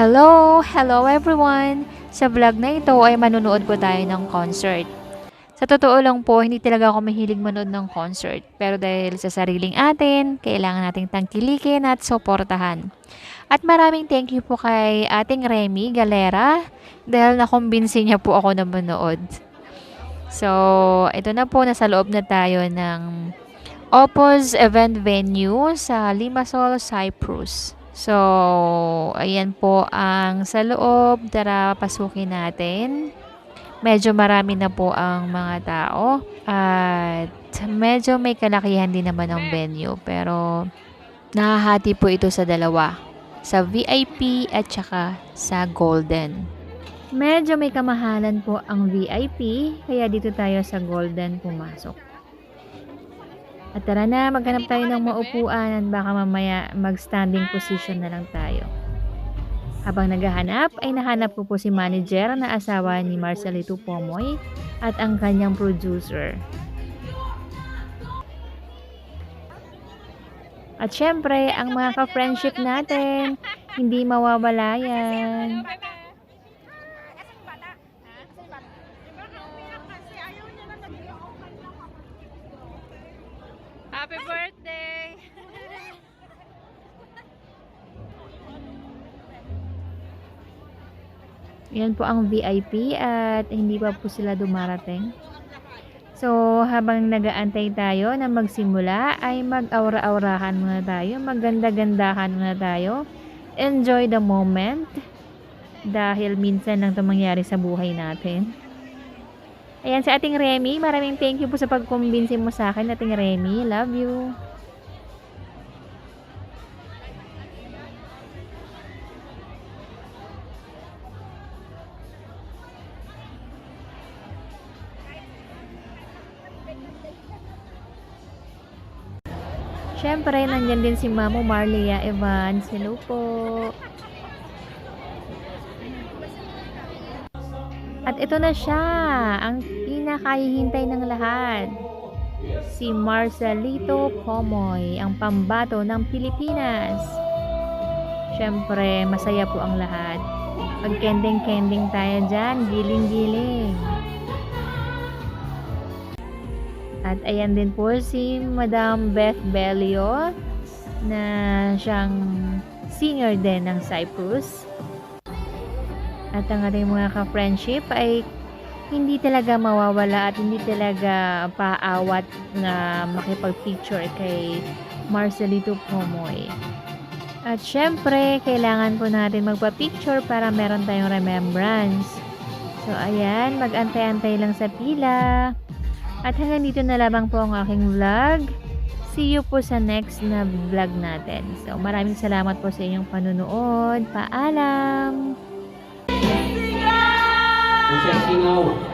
Hello! Hello everyone! Sa vlog na ito ay manunood po tayo ng concert. Sa totoo lang po, hindi talaga ako mahilig manood ng concert. Pero dahil sa sariling atin, kailangan nating tangkilikin at suportahan. At maraming thank you po kay ating Remy Galera dahil nakumbinsi niya po ako na manood. So, ito na po, nasa loob na tayo ng Opus event venue sa Limassol, Cyprus. So, ayan po ang sa loob. Tara, pasukin natin. Medyo marami na po ang mga tao. At medyo may kalakihan din naman ang venue. Pero, nahahati po ito sa dalawa. Sa VIP at saka sa Golden. Medyo may kamahalan po ang VIP, kaya dito tayo sa Golden pumasok. At tara na, maghanap tayo ng maupuan at baka mamaya mag-standing position na lang tayo. Habang naghahanap, ay nahanap ko po si manager na asawa ni Marcelito Pomoy at ang kanyang producer. At syempre, ang mga ka-friendship natin, hindi mawawala yan. Yan po ang VIP at hindi pa po sila dumarating. So, habang nagaantay tayo na magsimula, ay mag-aura-aurahan muna tayo, maganda-gandahan muna tayo. Enjoy the moment dahil minsan lang ito mangyari sa buhay natin. Ayan, sa ating Remy, maraming thank you po sa pagkumbinsi mo sa akin, ating Remy. Love you. Siyempre, nandyan din si Mamo Marlia Evans. Hello po. At ito na siya, ang pinakahihintay ng lahat. Si Marcelito Pomoy, ang pambato ng Pilipinas. Siyempre, masaya po ang lahat. Pag-kending-kending tayo dyan, giling-giling. At ayan din po si Madam Beth Belio na siyang singer din ng Cyprus. At ang ating mga ka-friendship ay hindi talaga mawawala at hindi talaga paawat na makipag-picture kay Marcelito Pomoy. At syempre, kailangan po natin magpa-picture para meron tayong remembrance. So, ayan, mag-antay-antay lang sa pila. At hanggang dito na lamang po ang aking vlog. See you po sa next na vlog natin. So, maraming salamat po sa inyong panunood. Paalam! Singaw.